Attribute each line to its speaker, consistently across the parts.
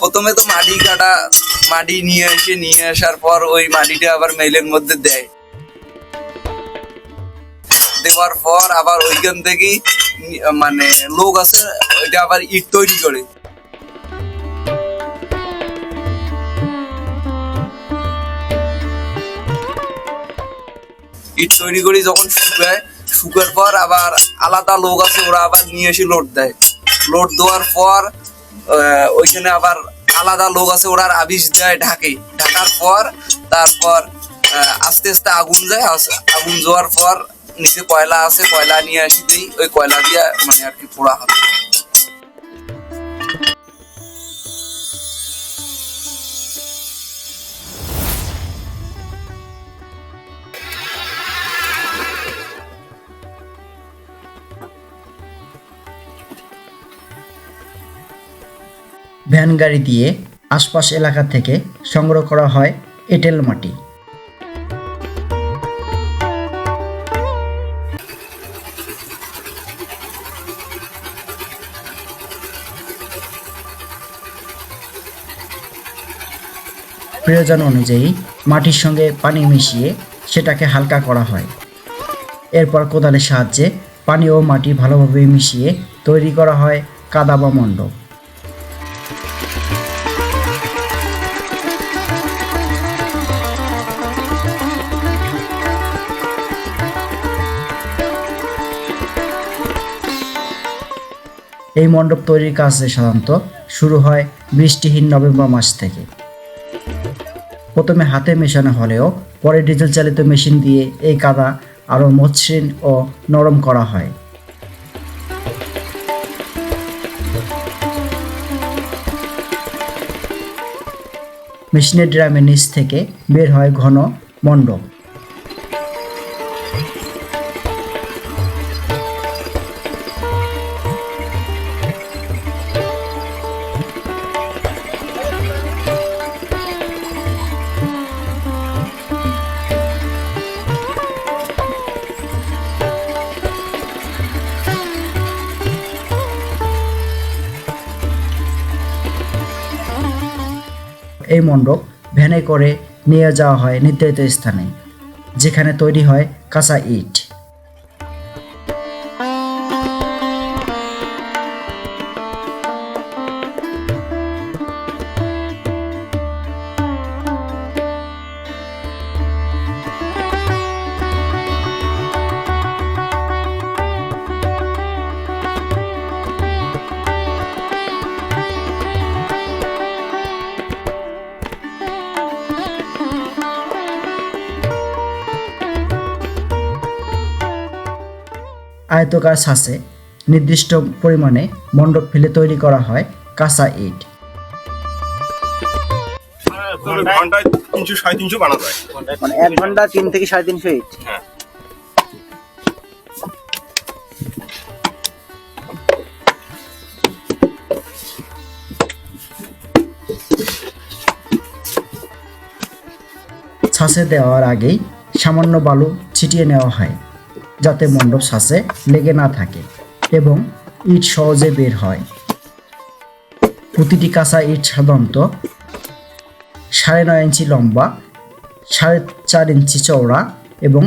Speaker 1: প্রথমে তো মাটি কাটা, মাটি নিয়ে এসে, নিয়ে আসার পর ওই মাটিটা আবার মেলের মধ্যে দেয়। দেওয়ার পর আবার ওইখান থেকেই মানে লোক আছে, ওইটা আবার ইট তৈরি করে। ইট তৈরি করে যখন শুকায়, শুকার পর আবার আলাদা লোক আছে, ওরা আবার নিয়ে এসে লোড দেয়। লোড দেওয়ার পর ওইখানে আবার আলাদা লোক আছে, ওরা আবিষ দেয় ঢাকে। ঢাকার পর, তারপর আস্তে আস্তে আগুন যায় আগুন যাওয়ার পর, নিচে কয়লা আছে, কয়লা নিয়ে আসি দিই, ওই কয়লা দিয়ে মানে আর কি পোড়া হবে
Speaker 2: ভ্যান গাড়ি দিয়ে আশপাশ এলাকা থেকে সংগ্রহ করা হয় এঁটেল মাটি। প্রয়োজন অনুযায়ী মাটির সঙ্গে পানি মিশিয়ে সেটাকে হালকা করা হয়। এরপর কোদালের সাহায্যে পানি ও মাটি ভালোভাবে মিশিয়ে তৈরি করা হয় কাদা বা মণ্ডপ। এই মণ্ডপ তৈরির কাজ সাধারণত শুরু হয় বৃষ্টিহীন নভেম্বর মাস থেকে। প্রথমে হাতে মেশানো হলেও পরে ডিজেল চালিত মেশিন দিয়ে এই কাদা আরও মসৃণ ও নরম করা হয়। মেশিনের ড্রামের নিচ থেকে বের হয় ঘন মণ্ডপ। এই মণ্ডপ ভ্যানে করে নিয়ে যাওয়া হয় নির্ধারিত স্থানে যেখানে তৈরি হয় কাঁচা ইট। আয়তকার ছাঁচে নির্দিষ্ট পরিমাণে মণ্ডপ ফেলে তৈরি করা হয় কাঁচা ইট।
Speaker 3: ঘন্টায় তিনশো সাড়ে তিনশো বানাতে হয়।
Speaker 2: মানে এক ঘণ্টা তিন থেকে সাড়ে তিনশো ইট।
Speaker 3: হ্যাঁ।
Speaker 2: ছাঁচে দেওয়ার আগেই সামান্য বালু ছিটিয়ে নেওয়া হয়। যাতে মণ্ডপ ছাঁচে লেগে না থাকে এবং ইট সহজে বের হয়। প্রতিটি কাঁচা ইট সাধারণত সাড়ে নয় ইঞ্চি লম্বা, সাড়ে চার ইঞ্চি চওড়া এবং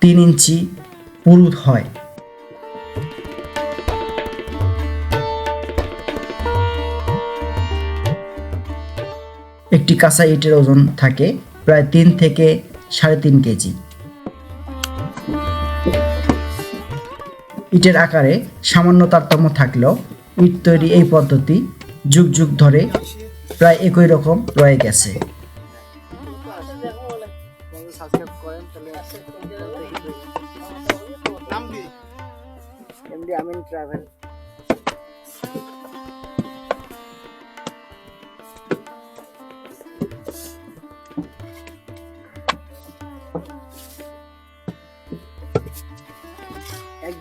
Speaker 2: তিন ইঞ্চি পুরু হয়। একটি কাঁচা ইটের ওজন থাকে প্রায় তিন থেকে সাড়ে তিন কেজি। ইটের আকারে সামান্য তারতম্য থাকলেও ইট তৈরি এই পদ্ধতি যুগ যুগ ধরে প্রায় একই রকম রয়ে গেছে। আমিন ট্রাভেল।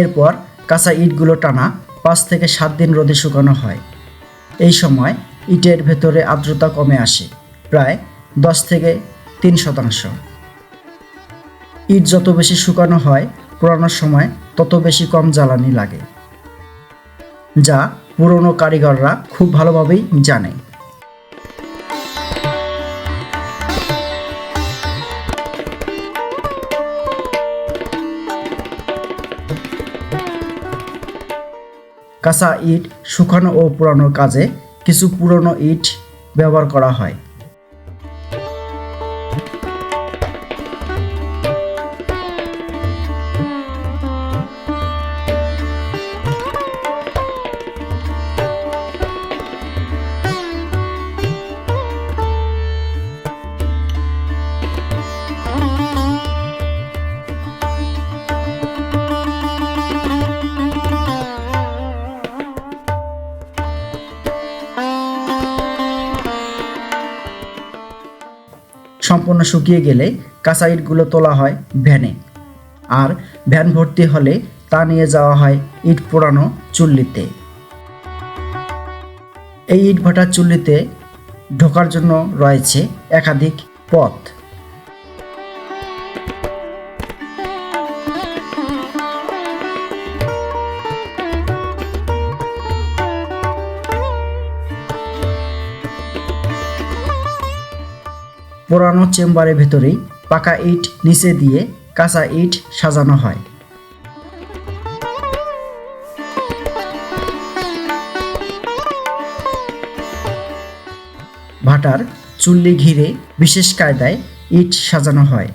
Speaker 2: এরপর কাঁচা ইটগুলো টানা পাঁচ থেকে সাত দিন রোদে শুকানো হয়। এই সময় ইটের ভেতরে আর্দ্রতা কমে আসে, প্রায় দশ থেকে তিন শতাংশ। ইট যত বেশি শুকানো হয় পোড়ানোর সময় তত বেশি কম জ্বালানি লাগে, যা পুরনো কারিগররা খুব ভালোভাবেই জানে। কাঁচা ইট শুকানো ও পোড়ানোর কাজে কিছু পুরনো ইট ব্যবহার করা হয়। সম্পূর্ণ শুকিয়ে গেলে কাঁচা ইটগুলো তোলা হয় ভ্যানে। আর ভ্যান ভর্তি হলে তা নিয়ে যাওয়া হয় ইট পোড়ানো চুল্লিতে। এই ইট ভাটার চুল্লিতে ঢোকার জন্য রয়েছে একাধিক পথ। পোড়ানো চেম্বারের ভেতরেই পাকা ইট নিচে দিয়ে কাঁচা ইট সাজানো হয়। ভাটার চুল্লি ঘিরে বিশেষ কায়দায় ইট সাজানো হয়।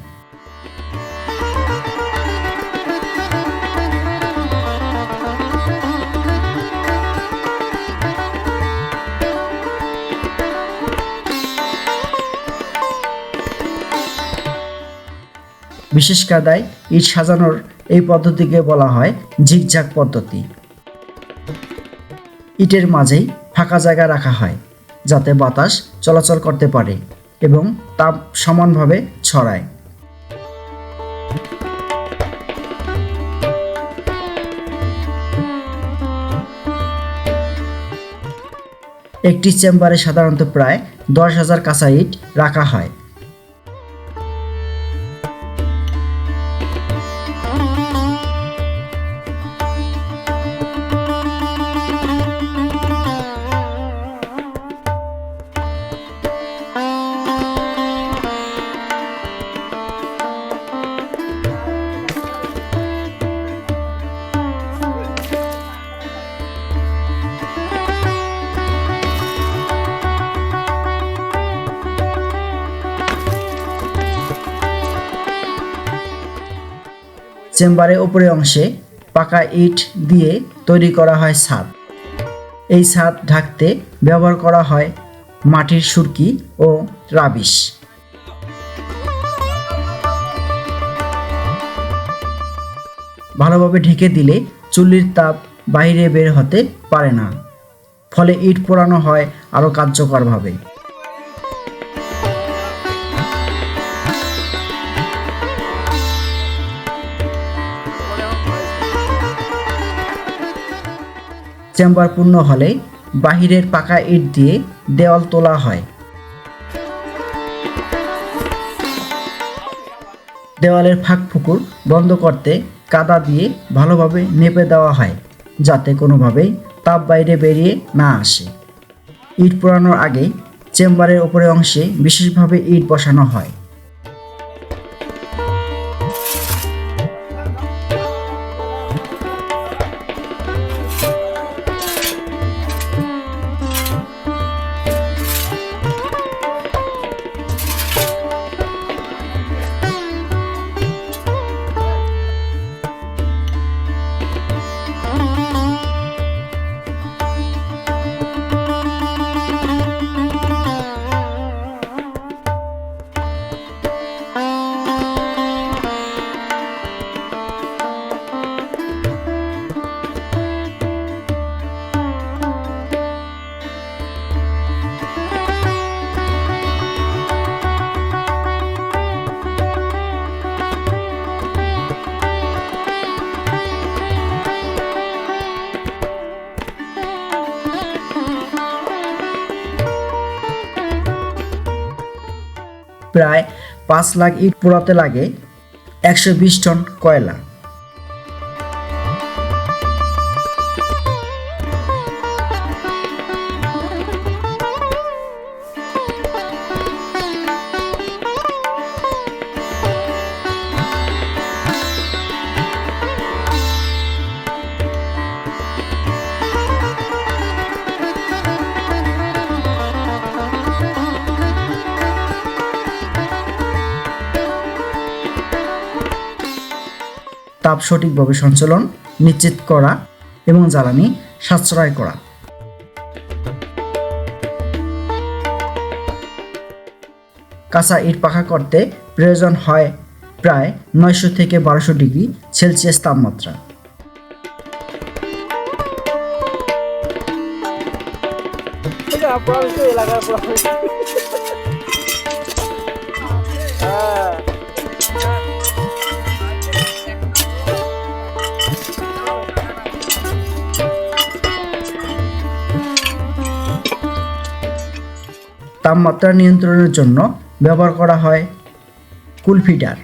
Speaker 2: বিশেষ কায়দায় ইট সাজানোর এই পদ্ধতিকে বলা হয় ঝিকঝাক পদ্ধতি। ইটের মাঝেই ফাঁকা জায়গা রাখা হয়, যাতে বাতাস চলাচল করতে পারে এবং তাপ সমানভাবে ছড়ায়। একটি চেম্বারে সাধারণত প্রায় দশ হাজার কাঁচা ইট রাখা হয়। চেম্বারের উপরের অংশে পাকা ইট দিয়ে তৈরি করা হয় ছাদ। এই ছাদ ঢাকতে ব্যবহার করা হয় মাটির সুরকি ও রাবিশ। ভালোভাবে ঢেকে দিলে চুল্লির তাপ বাইরে বের হতে পারে না। ফলে ইট পোড়ানো হয় আরও কার্যকরভাবে। চেম্বার পূর্ণ হলে বাহিরের পাকা ইট দিয়ে দেওয়াল তোলা হয়। দেওয়ালের ফাঁক ফুকুর বন্ধ করতে কাদা দিয়ে ভালোভাবে নেপে দেওয়া হয়, যাতে কোনোভাবেই তাপ বাইরে বেরিয়ে না আসে। ইট পোড়ানোর আগে চেম্বারের উপরের অংশে বিশেষভাবে ইট বসানো হয়। প্রায় পাঁচ লাখ ইট পোড়াতে লাগে একশো বিশ টন কয়লা। তাপ সঠিকভাবে সঞ্চালন, নিশ্চিত করা এবং জ্বালানি সাশ্রয় করা। কাঁচা ইট পাখা করতে প্রয়োজন হয় প্রায় নয়শো থেকে বারোশো ডিগ্রি সেলসিয়াস তাপমাত্রা। তাপমাত্রা নিয়ন্ত্রণের জন্য ব্যবহার করা হয় কুলফিটার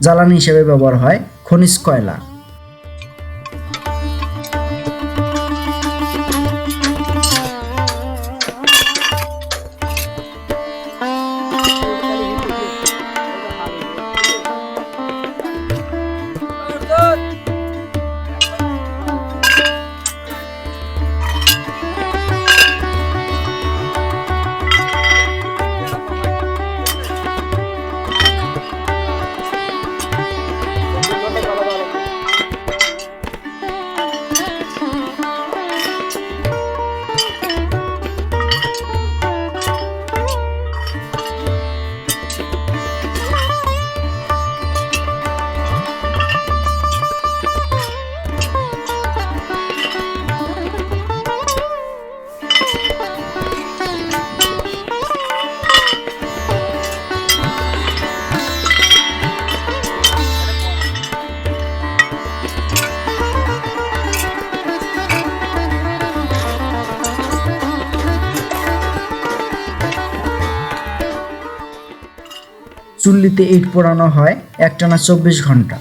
Speaker 2: জ্বালানি হিসেবে ব্যবহার হয় খনিজ কয়লা। চুল্লিতে ইট পোড়ানো হয় একটানা চব্বিশ ঘণ্টা।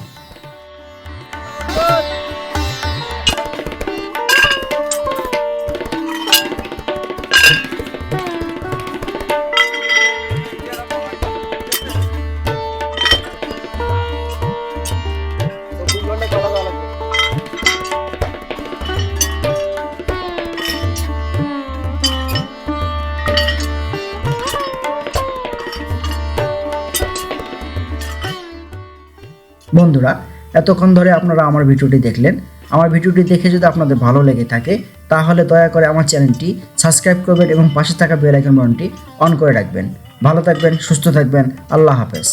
Speaker 2: বন্ধুরা, এতক্ষণ ধরে আপনারা আমার ভিডিওটি দেখলেন। আমার ভিডিওটি দেখে যদি আপনাদের ভালো লেগে থাকে, তাহলে দয়া করে আমার চ্যানেলটি সাবস্ক্রাইব করবেন এবং পাশে থাকা বেল আইকন বাটনটি অন করে রাখবেন। ভালো থাকবেন, সুস্থ থাকবেন, আল্লাহ হাফেজ।